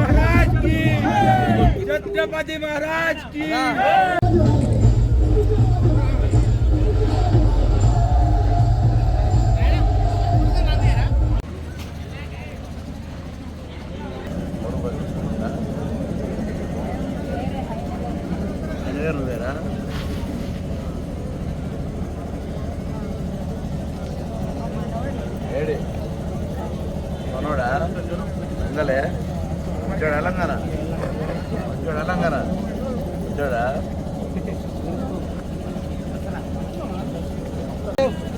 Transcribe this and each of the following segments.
महाराज की। छत्रपति महाराज की।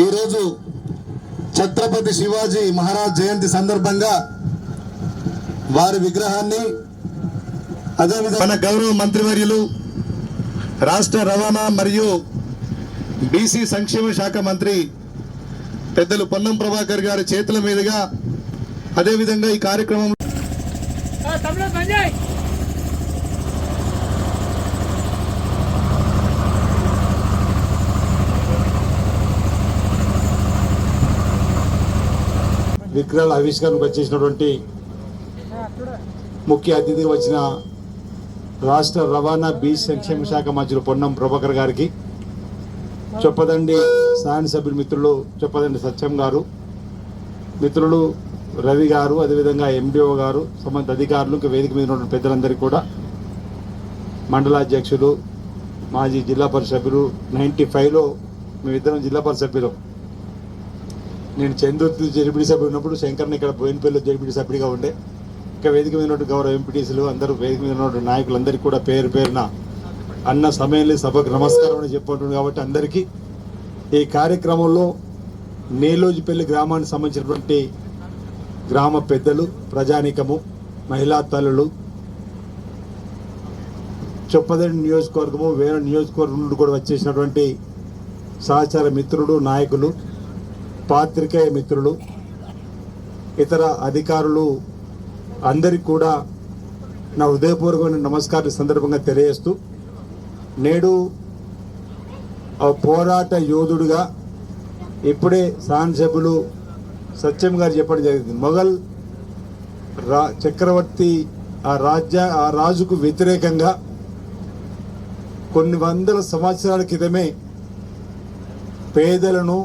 ఈరోజు ఛత్రపతి శివాజీ మహారాజ్ జయంతి సందర్భంగా వారి విగ్రహాన్ని అదేవిధంగా మన గౌరవ మంత్రివర్యులు రాష్ట్ర రవాణా మరియు బీసీ సంక్షేమ శాఖ మంత్రి పెద్దలు పొన్నం ప్రభాకర్ గారి చేతుల మీదుగా అదేవిధంగా ఈ కార్యక్రమం విగ్రహాల ఆవిష్కరణకు వచ్చేసినటువంటి ముఖ్య అతిథిగా వచ్చిన రాష్ట్ర రవాణా బీచ్ సంక్షేమ శాఖ మంత్రులు పొన్నం ప్రభాకర్ గారికి. చొప్పదండి శాసనసభ్యులు మిత్రులు చొప్పదండి సత్యం గారు మిత్రులు రవి గారు అదేవిధంగా ఎండిఓ గారు సంబంధిత అధికారులు ఇంకా వేదిక మీద ఉన్న పెద్దలందరికీ కూడా మండలాధ్యక్షులు మాజీ జిల్లా పరిషత్ సభ్యులు నైంటీ ఫైవ్లో మేమిద్దరం జిల్లా పరిషత్ సభ్యులు నేను చంద్రుతి జడిపిడి సభ్యుడు ఉన్నప్పుడు శంకర్ని ఇక్కడ బోయినపల్లిలో జడిపిడి సభ్యుడిగా ఉండే. ఇంకా వేదిక మీద ఉన్నటువంటి గౌరవ ఎంపీటీసీలు అందరూ వేదిక మీద ఉన్నటువంటి నాయకులందరికీ కూడా పేరు పేరున అన్న సమయంలో సభకు నమస్కారం అని చెప్పుకుంటుంది కాబట్టి అందరికీ ఈ కార్యక్రమంలో నేలోజిపల్లి గ్రామానికి సంబంధించినటువంటి గ్రామ పెద్దలు ప్రజానీకము మహిళా తల్లులు చొప్పదండి నియోజకవర్గము వేరే నియోజకవర్గం నుండి కూడా వచ్చేసినటువంటి సహచార మిత్రుడు నాయకులు పాత్రికేయ మిత్రులు ఇతర అధికారులు అందరికి కూడా నా హృదయపూర్వకమైన నమస్కారం సందర్భంగా తెలియజేస్తూ నేడు ఆ పోరాట యోధుడుగా ఇప్పుడే సభ్యులు సత్యం గారు చెప్పడం జరిగింది. మొఘల్ రా చక్రవర్తి ఆ రాజ్య ఆ రాజుకు వ్యతిరేకంగా కొన్ని వందల సంవత్సరాల క్రితమే పేదలను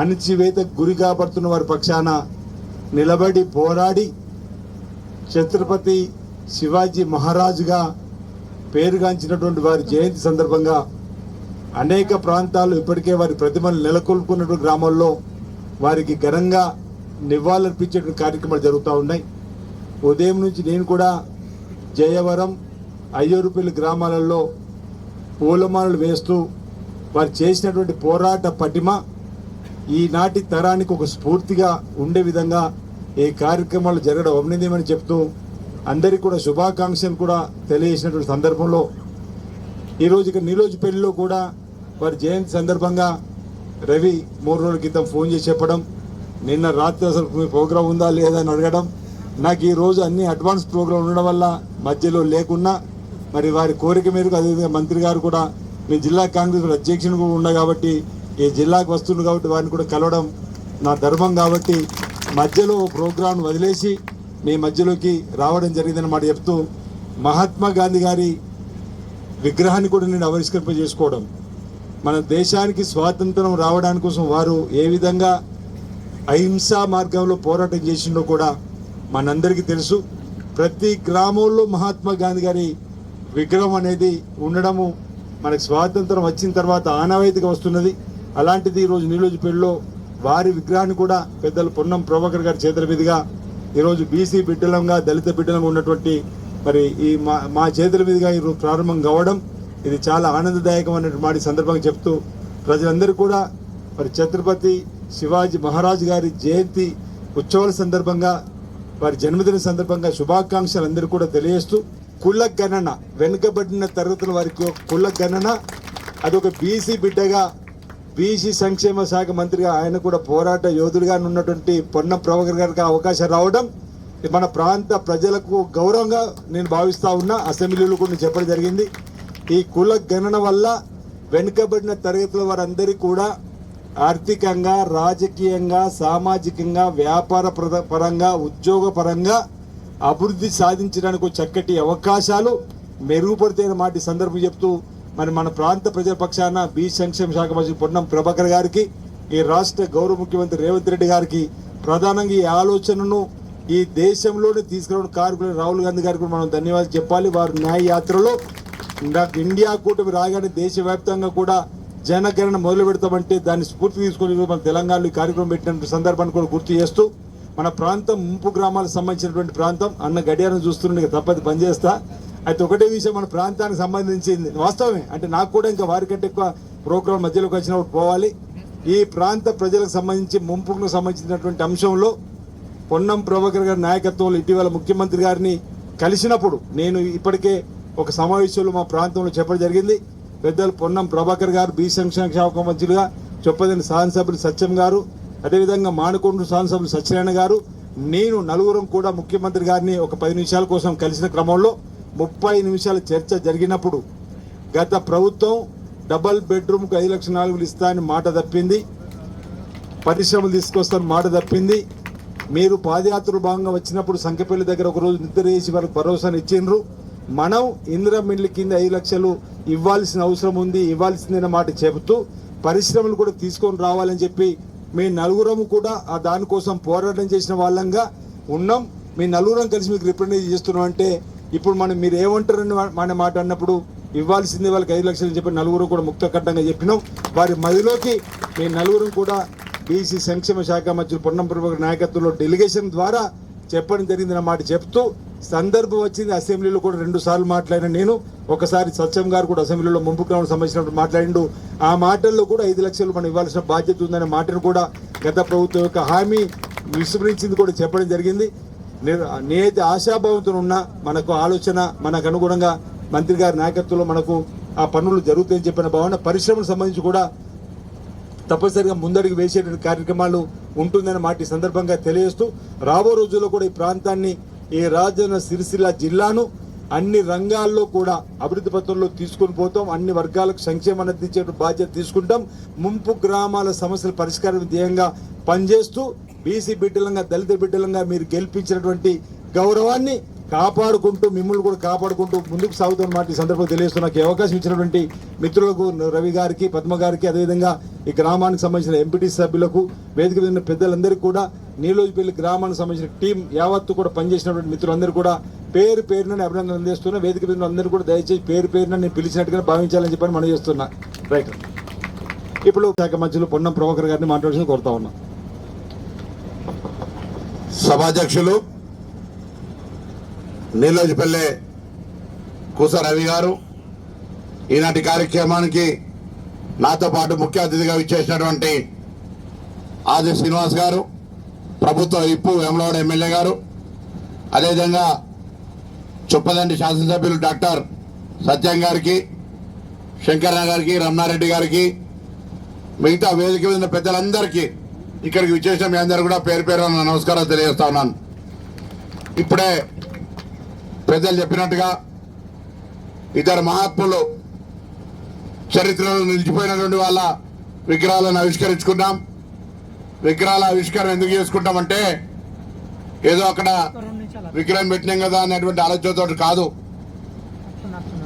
అణిచివేత గురి కాబడుతున్న వారి పక్షాన నిలబడి పోరాడి ఛత్రపతి శివాజీ మహారాజుగా పేరుగాంచినటువంటి వారి జయంతి సందర్భంగా అనేక ప్రాంతాలు ఇప్పటికే వారి ప్రతిమలు నెలకొల్పుకున్నటువంటి గ్రామాల్లో వారికి ఘనంగా నివాళులర్పించేటువంటి కార్యక్రమాలు జరుగుతూ ఉన్నాయి. ఉదయం నుంచి నేను కూడా జయవరం అయ్యూరుపల్లి గ్రామాలలో పూలమాలలు వేస్తూ వారు చేసినటువంటి పోరాట పటిమ ఈనాటి తరానికి ఒక స్ఫూర్తిగా ఉండే విధంగా ఈ కార్యక్రమాలు జరగడం అభినందమని చెప్తూ అందరికీ కూడా శుభాకాంక్షలు కూడా తెలియజేసినటువంటి సందర్భంలో ఈరోజు ఇక నీలోజు కూడా వారి జయంతి సందర్భంగా రవి మూడు రోజుల క్రితం ఫోన్ చేసి చెప్పడం నిన్న రాత్రి అసలు మీ ప్రోగ్రాం ఉందా లేదా అని అడగడం నాకు ఈరోజు అన్ని అడ్వాన్స్ ప్రోగ్రాం ఉండడం వల్ల మధ్యలో లేకున్నా మరి వారి కోరిక మేరకు అదేవిధంగా మంత్రి గారు కూడా మీ జిల్లా కాంగ్రెస్ అధ్యక్షుడు కూడా ఉన్నా కాబట్టి ఈ జిల్లాకు వస్తుంది కాబట్టి వారిని కూడా కలవడం నా ధర్మం కాబట్టి మధ్యలో ప్రోగ్రాం వదిలేసి మీ మధ్యలోకి రావడం జరిగిందన్నమాట చెప్తూ మహాత్మా గాంధీ గారి విగ్రహాన్ని కూడా నేను ఆవిష్కరింప చేసుకోవడం మన దేశానికి స్వాతంత్రం రావడానికి కోసం వారు ఏ విధంగా అహింసా మార్గంలో పోరాటం చేసిండో కూడా మనందరికీ తెలుసు. ప్రతి గ్రామంలో మహాత్మా గాంధీ గారి విగ్రహం అనేది ఉండడము మనకు స్వాతంత్రం వచ్చిన తర్వాత ఆనవాయితీగా వస్తున్నది. అలాంటిది ఈరోజు నీలోజుపేటలో వారి విగ్రహాన్ని కూడా పెద్దలు పొన్నం ప్రభాకర్ గారి చేతుల మీదుగా ఈరోజు బీసీ బిడ్డలంగా దళిత బిడ్డలంగా ఉన్నటువంటి మరి ఈ మా మా చేతుల మీదుగా ఈరోజు ప్రారంభం కావడం ఇది చాలా ఆనందదాయకమైనటువంటి మాట సందర్భంగా చెప్తూ ప్రజలందరూ కూడా మరి ఛత్రపతి శివాజీ మహారాజ్ గారి జయంతి ఉత్సవాల సందర్భంగా వారి జన్మదిన సందర్భంగా శుభాకాంక్షలు అందరూ కూడా తెలియజేస్తూ కుల గణన వెనుకబడిన తరగతుల వారికి కుల గణన అదొక బీసీ బిడ్డగా బీసీ సంక్షేమ శాఖ మంత్రిగా ఆయన కూడా పోరాట యోధుడిగా ఉన్నటువంటి పొన్నం ప్రభాకర్ గారికి అవకాశం రావడం మన ప్రాంత ప్రజలకు గౌరవంగా నేను భావిస్తూ ఉన్నా. అసెంబ్లీలో కూడా చెప్పడం జరిగింది. ఈ కుల గణన వల్ల వెనుకబడిన తరగతుల వారందరికీ కూడా ఆర్థికంగా రాజకీయంగా సామాజికంగా వ్యాపార ప్రద- పరంగా ఉద్యోగ పరంగా అభివృద్ధి సాధించడానికి ఒక చక్కటి అవకాశాలు మెరుగుపడితే మాట సందర్భం చెప్తూ మరి మన ప్రాంత ప్రజల పక్షాన బీ సంక్షేమ శాఖ మంత్రి పొన్నం ప్రభాకర్ గారికి ఈ రాష్ట్ర గౌరవ ముఖ్యమంత్రి రేవంత్ రెడ్డి గారికి ప్రధానంగా ఈ ఆలోచనను ఈ దేశంలోనే తీసుకురావడం కార్యక్రమం రాహుల్ గాంధీ గారికి మనం ధన్యవాదాలు చెప్పాలి. వారి న్యాయ యాత్రలో ఇండియా కూటమి రాగానే దేశవ్యాప్తంగా కూడా జనగణన మొదలు పెడతామంటే దాన్ని స్ఫూర్తి తీసుకొని మన తెలంగాణలో ఈ కార్యక్రమం పెట్టిన సందర్భాన్ని కూడా గుర్తు చేస్తూ మన ప్రాంతం ముంపు గ్రామాలకు సంబంధించినటువంటి ప్రాంతం. అన్న గడియారం చూస్తుండే తప్పది పనిచేస్తా. అయితే ఒకటే విషయం మన ప్రాంతానికి సంబంధించింది. వాస్తవమే. అంటే నాకు కూడా ఇంకా వారికంటే ఎక్కువ ప్రోగ్రాం మధ్యలోకి వచ్చినప్పుడు పోవాలి. ఈ ప్రాంత ప్రజలకు సంబంధించి ముంపుకు సంబంధించినటువంటి అంశంలో పొన్నం ప్రభాకర్ గారి నాయకత్వంలో ఇటీవల ముఖ్యమంత్రి గారిని కలిసినప్పుడు నేను ఇప్పటికే ఒక సమావేశంలో మా ప్రాంతంలో చెప్పడం జరిగింది. పెద్దలు పొన్నం ప్రభాకర్ గారు బీ సంక్షేమ శాఖ మంత్రులుగా చొప్పదని శాసనసభ్యులు సత్యం గారు అదేవిధంగా మానకొండ శాసనసభ్యులు సత్యనారాయణ గారు నేను నలుగురం కూడా ముఖ్యమంత్రి గారిని ఒక పది నిమిషాల కోసం కలిసిన క్రమంలో ముప్పై నిమిషాల చర్చ జరిగినప్పుడు గత ప్రభుత్వం డబల్ బెడ్రూమ్కి ఐదు లక్షల నాలుగులు ఇస్తా అని మాట తప్పింది. పరిశ్రమలు తీసుకొస్తాను మాట తప్పింది. మీరు పాదయాత్ర భాగంగా వచ్చినప్పుడు సంఖ్యపల్లి దగ్గర ఒకరోజు నిద్ర చేసి వాళ్ళకి భరోసాను ఇచ్చిండ్రు. మనం ఇందిరా మిల్లు కింద ఐదు లక్షలు ఇవ్వాల్సిన అవసరం ఉంది ఇవ్వాల్సిందనే మాట చెబుతూ పరిశ్రమలు కూడా తీసుకొని రావాలని చెప్పి మీ నలుగురము కూడా ఆ దానికోసం పోరాటం చేసిన వాళ్ళంగా ఉన్నాం. మీ నలుగురం కలిసి మీకు రిప్రజెంట్ చేస్తున్నాం అంటే ఇప్పుడు మనం మీరు ఏమంటారని మన మాట అన్నప్పుడు ఇవ్వాల్సింది వాళ్ళకి ఐదు లక్షలు అని చెప్పి నలుగురు కూడా ముక్త కట్టంగా చెప్పినాం. వారి మదిలోకి మీ నలుగురు కూడా బీసీ సంక్షేమ శాఖ మధ్య పొన్నం ప్రభాకర్ నాయకత్వంలో డెలిగేషన్ ద్వారా చెప్పడం జరిగింది మాట చెప్తూ సందర్భం వచ్చింది. అసెంబ్లీలో కూడా రెండు సార్లు మాట్లాడిన నేను. ఒకసారి సత్యం గారు కూడా అసెంబ్లీలో ముంపు గ్రామం సంబంధించినప్పుడు మాట్లాడిండు. ఆ మాటల్లో కూడా ఐదు లక్షలు మనం ఇవ్వాల్సిన బాధ్యత ఉందనే మాటను కూడా గత ప్రభుత్వం యొక్క హామీ విస్మరించింది కూడా చెప్పడం జరిగింది. నేను నేనైతే ఆశాభావంతో ఉన్నా మనకు ఆలోచన మనకు అనుగుణంగా మంత్రి గారి నాయకత్వంలో మనకు ఆ పనులు జరుగుతాయని చెప్పిన భావన పరిశ్రమలకు సంబంధించి కూడా తప్పనిసరిగా ముందడుగు వేసేటువంటి కార్యక్రమాలు ఉంటుందని మాటి సందర్భంగా తెలియజేస్తూ రాబో రోజుల్లో కూడా ఈ ప్రాంతాన్ని ఈ రాజన్న సిరిసిల్ల జిల్లాను అన్ని రంగాల్లో కూడా అభివృద్ధి పత్రంలో తీసుకొని పోతాం అన్ని వర్గాలకు సంక్షేమాన్ని అందించే బాధ్యత తీసుకుంటాం ముంపు గ్రామాల సమస్యల పరిష్కారం ధ్యేయంగా పనిచేస్తూ బీసీ బిడ్డలంగా దళిత బిడ్డలంగా మీరు గెలిపించినటువంటి గౌరవాన్ని కాపాడుకుంటూ మిమ్మల్ని కూడా కాపాడుకుంటూ ముందుకు సాగుతున్న మాట ఈ సందర్భంగా తెలియజేస్తూ నాకు అవకాశం ఇచ్చినటువంటి మిత్రులకు రవి గారికి పద్మ గారికి అదేవిధంగా ఈ గ్రామానికి సంబంధించిన ఎంపీటీ సభ్యులకు వేదిక మీద ఉన్న పెద్దలందరికీ కూడా నీలోజిపల్లి గ్రామానికి సంబంధించిన టీం యావత్తు కూడా పనిచేసినటువంటి మిత్రులందరూ కూడా పేరు పేరున అభినందనలు అందిస్తున్నా. వేదిక మీద అందరూ కూడా దయచేసి పేరు పేరున నేను పిలిచినట్టుగా భావించాలని చెప్పని మనం చేస్తున్నా. రైట్. ఇప్పుడు శాఖ మధ్యలో పొన్నం ప్రభాకర్ గారిని మాట్లాడాల్సింది కోరుతా ఉన్నాను సభాధ్యక్షులు నీలోజిపల్లె కూస రవి గారు ఈనాటి కార్యక్రమానికి నాతో పాటు ముఖ్య అతిథిగా విచ్చేసినటువంటి ఆది శ్రీనివాస్ గారు ప్రభుత్వ ఇప్పు వేమలవాడ ఎమ్మెల్యే గారు అదేవిధంగా చుప్పదండి శాసనసభ్యులు డాక్టర్ సత్యం గారికి శంకరన్న గారికి రమణారెడ్డి గారికి మిగతా వేదిక మీద పెద్దలందరికీ ఇక్కడికి విచ్చేసిన మీ అందరూ కూడా పేరు పేరు నమస్కారాలు తెలియజేస్తా ఉన్నాను. ఇప్పుడే పెద్దలు చెప్పినట్టుగా ఇద్దరు మహాత్ములు చరిత్రలో నిలిచిపోయినటువంటి వాళ్ళ విగ్రహాలను ఆవిష్కరించుకున్నాం. విగ్రహాల ఆవిష్కరణ ఎందుకు చేసుకుంటామంటే ఏదో అక్కడ విగ్రహం పెట్టినాం కదా అనేటువంటి ఆలోచనతో కాదు.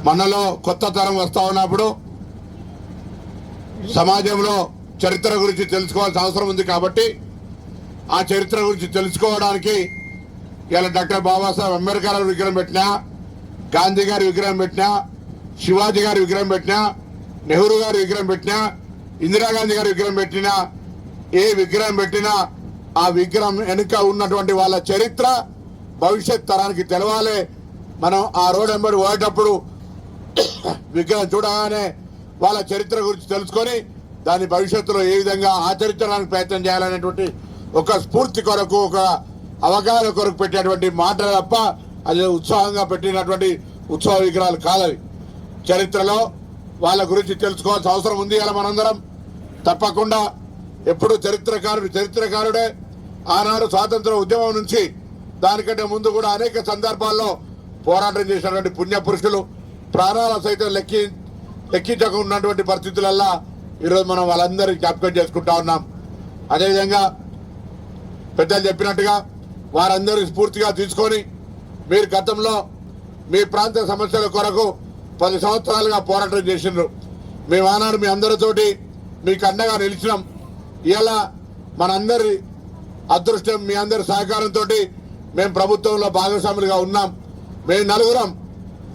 మనలో కొత్త తరం వస్తా ఉన్నప్పుడు సమాజంలో చరిత్ర గురించి తెలుసుకోవాల్సిన అవసరం ఉంది కాబట్టి ఆ చరిత్ర గురించి తెలుసుకోవడానికి ఇలా డాక్టర్ బాబాసాహెబ్ అంబేద్కర్ గారి విగ్రహం పెట్టినా గాంధీ గారి విగ్రహం పెట్టినా శివాజీ గారి విగ్రహం పెట్టినా నెహ్రూ గారి విగ్రహం పెట్టినా ఇందిరాగాంధీ గారి విగ్రహం పెట్టినా ఏ విగ్రహం పెట్టినా ఆ విగ్రహం వెనుక ఉన్నటువంటి వాళ్ళ చరిత్ర భవిష్యత్ తరానికి తెలవాలి. మనం ఆ రోడ్ వెంబడి పోయేటప్పుడు విగ్రహం చూడగానే వాళ్ళ చరిత్ర గురించి తెలుసుకొని దాని భవిష్యత్తులో ఏ విధంగా ఆచరించడానికి ప్రయత్నం చేయాలనేటువంటి ఒక స్ఫూర్తి కొరకు ఒక అవగాహన కొరకు పెట్టినటువంటి మాట తప్ప అది ఉత్సాహంగా పెట్టినటువంటి ఉత్సవ విగ్రహాలు కాదవి. చరిత్రలో వాళ్ళ గురించి తెలుసుకోవాల్సిన అవసరం ఉంది అలా మనందరం. తప్పకుండా ఎప్పుడు చరిత్రకారుడు చరిత్రకారుడే ఆనాడు స్వాతంత్ర ఉద్యమం నుంచి దానికంటే ముందు కూడా అనేక సందర్భాల్లో పోరాటం చేసినటువంటి పుణ్య పురుషులు ప్రాణాల సైతం లెక్కి లెక్కించకుండా ఉన్నటువంటి పరిస్థితులల్లా ఈరోజు మనం వాళ్ళందరికీ జ్ఞాపకం చేసుకుంటా ఉన్నాం. అదేవిధంగా పెద్దలు చెప్పినట్టుగా వారందరూ స్ఫూర్తిగా తీసుకొని మీరు గతంలో మీ ప్రాంత సమస్యల కొరకు పది సంవత్సరాలుగా పోరాటం చేసిండ్రు. మేము ఆనాడు మీ అందరితోటి మీకు అండగా నిలిచినాం. ఇలా మనందరి అదృష్టం మీ అందరి సహకారంతో మేము ప్రభుత్వంలో భాగస్వాములుగా ఉన్నాం. మేము నలుగురం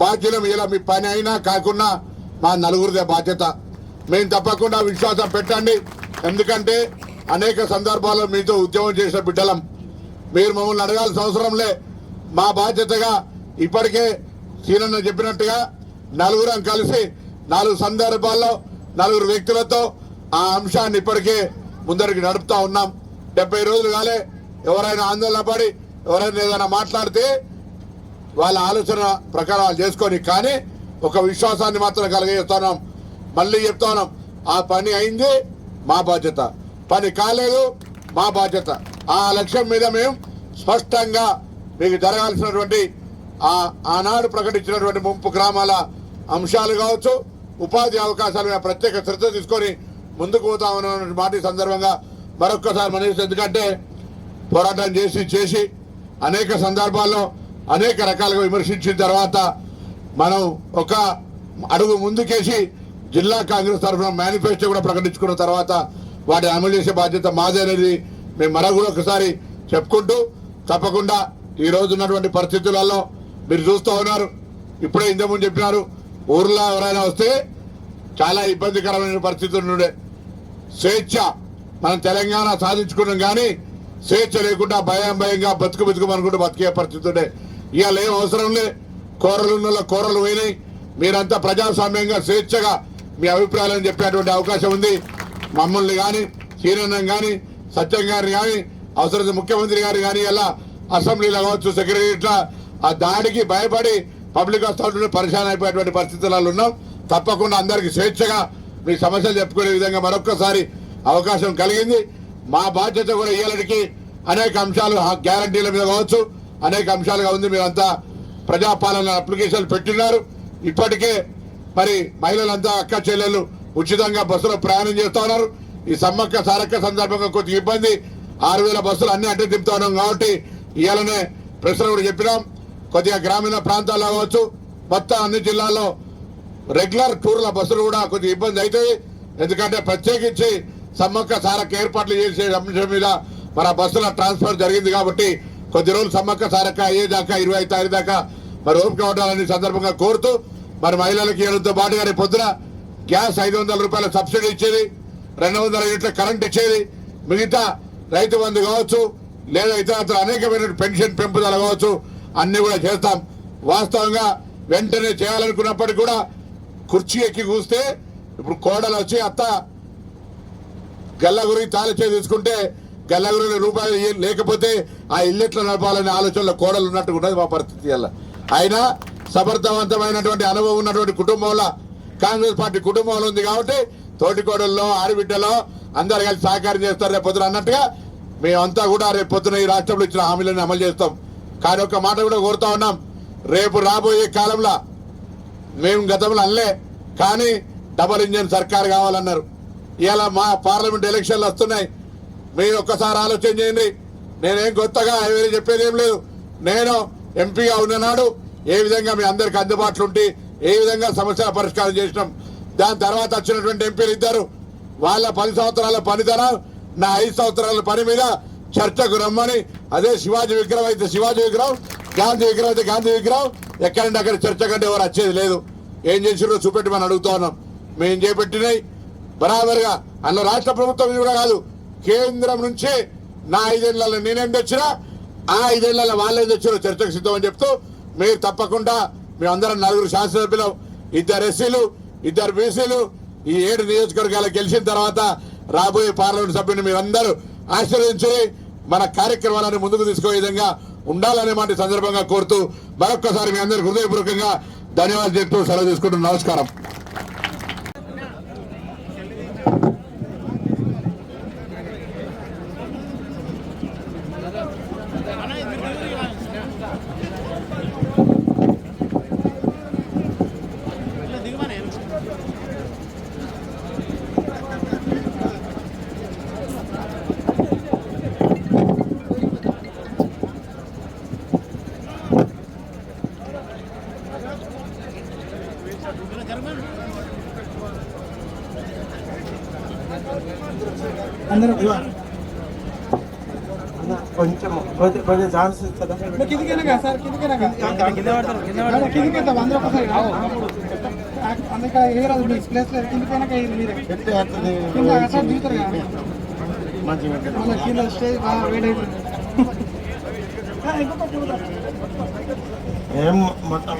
బాధ్యులం. ఇలా మీ పని అయినా కాకుండా మా నలుగురిదే బాధ్యత. మేము తప్పకుండా విశ్వాసం పెట్టండి. ఎందుకంటే అనేక సందర్భాల్లో మీతో ఉద్యమం చేసిన బిడ్డలం. మీరు మమ్మల్ని అడగాల్సిన అవసరంలే మా బాధ్యతగా ఇప్పటికే సీనన్న చెప్పినట్టుగా నలుగురం కలిసి నాలుగు సందర్భాల్లో నలుగురు వ్యక్తులతో ఆ అంశాన్ని ఇప్పటికే ముందరికి నడుపుతా ఉన్నాం. డెబ్బై రోజులు కాలే ఎవరైనా ఆందోళన పడి ఎవరైనా ఏదైనా మాట్లాడితే వాళ్ళ ఆలోచన ప్రకారాలు చేసుకొని కానీ ఒక విశ్వాసాన్ని మాత్రం కలిగజేస్తున్నాం మళ్ళీ చెప్తాను. ఆ పని అయింది మా బాధ్యత. పని కాలేదు మా బాధ్యత. ఆ లక్ష్యం మీద మేము స్పష్టంగా మీకు జరగాల్సినటువంటి ఆ ఆనాడు ప్రకటించినటువంటి ముంపు గ్రామాల అంశాలు కావచ్చు ఉపాధి అవకాశాల మీద ప్రత్యేక శ్రద్ధ తీసుకొని ముందుకు పోతామన్న మాట సందర్భంగా మరొక్కసారి మనసు ఎందుకంటే పోరాటం చేసి చేసి అనేక సందర్భాల్లో అనేక రకాలుగా విమర్శించిన తర్వాత మనం ఒక అడుగు ముందుకేసి జిల్లా కాంగ్రెస్ తరఫున మేనిఫెస్టో కూడా ప్రకటించుకున్న తర్వాత వాటిని అమలు చేసే బాధ్యత మాదే అనేది మేము మరో కూడా ఒకసారి చెప్పుకుంటూ తప్పకుండా ఈ రోజు ఉన్నటువంటి పరిస్థితులలో మీరు చూస్తూ ఉన్నారు. ఇప్పుడే ఇంతకుముందు చెప్పినారు ఊర్లో ఎవరైనా వస్తే చాలా ఇబ్బందికరమైన పరిస్థితులు ఉండే. స్వేచ్ఛ మనం తెలంగాణ సాధించుకున్నాం కానీ స్వేచ్ఛ లేకుండా భయం భయంగా బతుకు బతుకు అనుకుంటూ బతికే పరిస్థితి ఉండే. ఇవాళ ఏం అవసరం లే. కూరలు ఉన్న కూరలు పోయినాయి. మీరంతా ప్రజాస్వామ్యంగా స్వేచ్ఛగా మీ అభిప్రాయాలను చెప్పేటువంటి అవకాశం ఉంది. మమ్మల్ని కానీ శ్రీరంగం కానీ సత్యం గారిని కానీ అవసరం ముఖ్యమంత్రి గారు కానీ ఇలా అసెంబ్లీలో కావచ్చు సెక్రటరీట్లా ఆ దాడికి భయపడి పబ్లిక్ హాస్పిటల్ పరిశాన్ అయిపోయేటువంటి పరిస్థితులలో ఉన్నాం. తప్పకుండా అందరికీ స్వేచ్ఛగా మీ సమస్యలు చెప్పుకునే విధంగా మరొక్కసారి అవకాశం కలిగింది. మా బాధ్యత కూడా ఇయ్యాలకి అనేక అంశాలు ఆ గ్యారంటీల మీద కావచ్చు అనేక అంశాలుగా ఉంది. మీరంతా ప్రజాపాలన అప్లికేషన్లు పెట్టినారు ఇప్పటికే మరి మహిళలంతా అక్క చెల్లెలు ఉచితంగా బస్సులో ప్రయాణం చేస్తా ఉన్నారు. ఈ సమ్మక్క సారక్క సందర్భంగా కొద్దిగా ఇబ్బంది. ఆరు వేల బస్సులు అన్ని అంటే తిప్పుతా ఉన్నాం కాబట్టి ఇవాళనే ప్రశ్న కూడా చెప్పినాం. కొద్దిగా గ్రామీణ ప్రాంతాల్లో కావచ్చు మొత్తం అన్ని జిల్లాల్లో రెగ్యులర్ టూర్ల బస్సులు కూడా కొద్దిగా ఇబ్బంది అవుతాయి. ఎందుకంటే ప్రత్యేకించి సమ్మక్క సారక్క ఏర్పాట్లు చేసే అంశం మీద మన బస్సుల ట్రాన్స్ఫర్ జరిగింది కాబట్టి కొద్ది రోజులు సమ్మక్క సారక్క అయ్యేదాకా ఇరవై ఐదు తారీఖు దాకా మరి ఓపిక ఉండాలని సందర్భంగా కోరుతూ మరి మహిళలకు ఇవ్వడంతో పాటుగా రేపు పొద్దున గ్యాస్ ఐదు వందల రూపాయల సబ్సిడీ ఇచ్చేది రెండు వందల యూనిట్ల కరెంట్ ఇచ్చేది మిగతా రైతు బంధు కావచ్చు లేదా ఇతర అనేకమైన పెన్షన్ పెంపుదల కావచ్చు అన్ని కూడా చేస్తాం. వాస్తవంగా వెంటనే చేయాలనుకున్నప్పటికీ కూడా కుర్చీ ఎక్కి కూస్తే ఇప్పుడు కోడలు వచ్చి అత్త గల్ల గురించి తాళచే తీసుకుంటే గల్ల గురి రూపాయలు లేకపోతే ఆ ఇల్లెట్ల నడపాలనే ఆలోచనలో కోడలు ఉన్నట్టు ఉన్నది మా పరిస్థితి వల్ల అయినా సమర్థవంతమైనటువంటి అనుభవం ఉన్నటువంటి కుటుంబంలో కాంగ్రెస్ పార్టీ కుటుంబంలో ఉంది కాబట్టి తోటికోడల్లో ఆడబిడ్డలో అందరు కలిసి సహకారం చేస్తారు రేపు పొద్దున అన్నట్టుగా మేమంతా కూడా రేపు పొద్దున ఈ రాష్ట్రంలో ఇచ్చిన హామీలను అమలు చేస్తాం. కానీ ఒక మాట కూడా కోరుతా ఉన్నాం. రేపు రాబోయే కాలంలో మేము గతంలో అనలే కానీ డబల్ ఇంజన్ సర్కార్ కావాలన్నారు. ఇలా మా పార్లమెంట్ ఎలక్షన్లు వస్తున్నాయి. మీరు ఒక్కసారి ఆలోచన చేయండి. నేనేం కొత్తగా ఎవరు చెప్పేది ఏం లేదు. నేను ఎంపీగా ఉన్ననాడు ఏ విధంగా మీ అందరికి అందుబాటులో ఉంటే ఏ విధంగా సమస్యల పరిష్కారం చేసినాం. దాని తర్వాత వచ్చినటువంటి ఎంపీలు ఇద్దరు. వాళ్ళ పది సంవత్సరాల పనితనం నా ఐదు సంవత్సరాల పని మీద చర్చకు రమ్మని అదే శివాజీ విగ్రహం అయితే శివాజీ విగ్రహం గాంధీ విగ్రహం అయితే గాంధీ విగ్రహం ఎక్కడంటే అక్కడ చర్చ కంటే ఎవరు వచ్చేది లేదు. ఏం చేసిరో చూపెట్టమని అడుగుతా ఉన్నాం. మేము చేపెట్టినాయి బరాబర్గా అందులో రాష్ట్ర ప్రభుత్వం కూడా కాదు. కేంద్రం నుంచి నా ఐదేళ్ళలో నేనేం తెచ్చినా ఆ ఐదేళ్ళలో వాళ్ళేం తెచ్చినా చర్చకు సిద్ధం అని చెప్తూ మీరు తప్పకుండా మేమందరం నలుగురు శాసనసభ్యులు ఇద్దరు ఎస్సీలు ఇద్దరు బీసీలు ఈ ఏడు నియోజకవర్గాలు గెలిచిన తర్వాత రాబోయే పార్లమెంట్ సభ్యుని మీరందరూ ఆశీర్వదించి మన కార్యక్రమాలను ముందుకు తీసుకునే విధంగా ఉండాలనే మాట సందర్భంగా కోరుతూ మరొక్కసారి మీ అందరికి హృదయపూర్వకంగా ధన్యవాదాలు చెప్తూ సెలవు తీసుకుంటున్నాను నమస్కారం. అందరూ కొంచెం కొద్ది ఛాన్స్ ఇస్తుందా కిందికేనా సార్ కిందికేనా కింద. కిందికేద్దాం అందరూ ఒకసారి అందుకే ఏ రాదు మీ ప్లేస్ లేదు కిందికైనా మీరే. ఎట్లా వస్తుంది కింద అట్లా దిగుతారు కదా. మంచిగా ఉంటుంది. మళ్ళీ కింద స్టేజ్ బాగా వేడైపోతుంది ఏం మొత్తం?